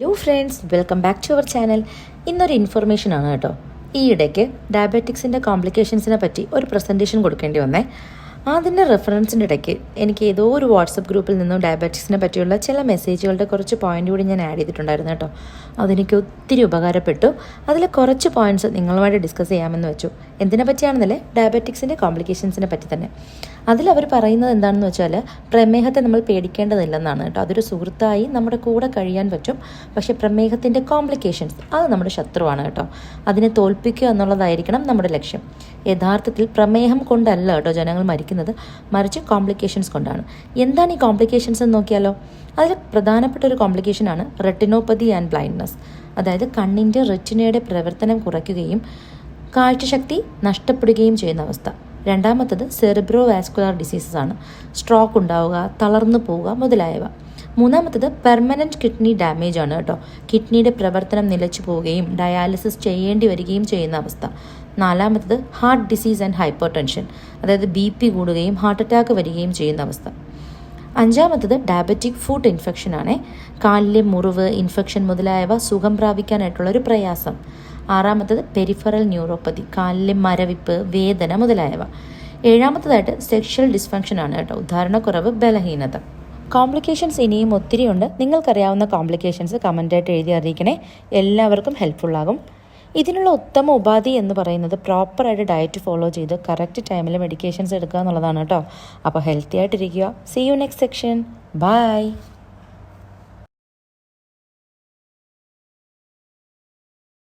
Hello friends welcome back to our channel ഇന്നൊരു information ആണ് കേട്ടോ. ഈ ഇടയ്ക്ക് ഡയബറ്റിക്സിന്റെ കോംപ്ലിക്കേഷൻസിനെ പറ്റി ഒരു പ്രസന്റേഷൻ കൊടുക്കേണ്ടി വന്നേ. അതിന്റെ റെഫറൻസിന്റെ ഇടയ്ക്ക് എനിക്ക് ഏതോ ഒരു വാട്സപ്പ് ഗ്രൂപ്പിൽ നിന്നും ഡയബറ്റിക്സിനെ പറ്റിയുള്ള ചില മെസ്സേജുകളുടെ കുറച്ച് പോയിന്റ് കൂടി ഞാൻ ആഡ് ചെയ്തിട്ടുണ്ടായിരുന്നു കേട്ടോ. അതെനിക്ക് ഒത്തിരി ഉപകാരപ്പെട്ടു. അതിൽ കുറച്ച് പോയിന്റ്സ് നിങ്ങളുമായിട്ട് ഡിസ്കസ് ചെയ്യാമെന്ന് വെച്ചു. എന്തിനെ പറ്റിയാണെന്നല്ലേ? ഡയബറ്റിക്സിന്റെ കോംപ്ലിക്കേഷൻസിനെ പറ്റി തന്നെ. അതിൽ അവർ പറയുന്നത് എന്താണെന്ന് വെച്ചാൽ പ്രമേഹത്തെ നമ്മൾ പേടിക്കേണ്ടതില്ലെന്നാണ് കേട്ടോ. അതൊരു സുഹൃത്തായി നമ്മുടെ കൂടെ കഴിയാൻ പറ്റും. പക്ഷേ പ്രമേഹത്തിന്റെ കോംപ്ലിക്കേഷൻസ് അത് നമ്മുടെ ശത്രുവാണ് കേട്ടോ. അതിനെ തോൽപ്പിക്കുക എന്നുള്ളതായിരിക്കണം നമ്മുടെ ലക്ഷ്യം. യഥാർത്ഥത്തിൽ പ്രമേഹം കൊണ്ടല്ല കേട്ടോ ജനങ്ങൾ മരിക്കുന്നത്. മറിച്ച് കോംപ്ലിക്കേഷൻസ് കൊണ്ടാണ്. എന്താണ് ഈ കോംപ്ലിക്കേഷൻസ് എന്ന് നോക്കിയാലോ? അതിൽ പ്രധാനപ്പെട്ട ഒരു കോംപ്ലിക്കേഷനാണ് റെട്ടിനോപ്പതി ആൻഡ് ബ്ലൈൻഡ്നെസ് അതായത് കണ്ണിന്റെ റെറ്റിനയുടെ പ്രവർത്തനം കുറയ്ക്കുകയും കാഴ്ചശക്തി നഷ്ടപ്പെടുകയും ചെയ്യുന്ന അവസ്ഥ. രണ്ടാമത്തത് സെറിബ്രോ വാസ്കുലർ ഡിസീസസ് ആണ്. സ്ട്രോക്ക് ഉണ്ടാവുക തളർന്നു പോവുക മുതലായവ. മൂന്നാമത്തത് പെർമനന്റ് കിഡ്നി ഡാമേജ് ആണ് കേട്ടോ. കിഡ്നിയുടെ പ്രവർത്തനം നിലച്ചു പോവുകയും ഡയാലിസിസ് ചെയ്യേണ്ടി വരികയും ചെയ്യുന്ന അവസ്ഥ. നാലാമത്തത് heart disease and hypertension അതായത് ബി പി കൂടുകയും ഹാർട്ട് അറ്റാക്ക് വരികയും ചെയ്യുന്ന അവസ്ഥ. അഞ്ചാമത്തത് ഡയബറ്റിക് ഫുഡ് ഇൻഫെക്ഷൻ ആണ്. കാലിലെ മുറിവ് ഇൻഫെക്ഷൻ മുതലായവ സുഖം പ്രാപിക്കാനായിട്ടുള്ള ഒരു പ്രയാസം. ആറാമത്തത് പെരിഫറൽ ന്യൂറോപ്പതി കാലിലെ മരവിപ്പ് വേദന മുതലായവ. ഏഴാമത്തതായിട്ട് സെക്ഷൽ ഡിസ്ഫങ്ഷൻ ആണ് കേട്ടോ ഉദാഹരണക്കുറവ് ബലഹീനത. കോംപ്ലിക്കേഷൻസ് ഇനിയും ഒത്തിരിയുണ്ട്. നിങ്ങൾക്കറിയാവുന്ന കോംപ്ലിക്കേഷൻസ് കമന്റായിട്ട് എഴുതി അറിയിക്കണേ. എല്ലാവർക്കും ഹെൽപ്ഫുള്ളാകും. ഇതിനുള്ള ഉത്തമ ഉപാധി എന്ന് പറയുന്നത് പ്രോപ്പറായിട്ട് ഡയറ്റ് ഫോളോ ചെയ്ത് കറക്റ്റ് ടൈമിൽ മെഡിക്കേഷൻസ് എടുക്കുക എന്നുള്ളതാണ് കേട്ടോ. അപ്പോൾ ഹെൽത്തി ആയിട്ടിരിക്കുക. See you next section bye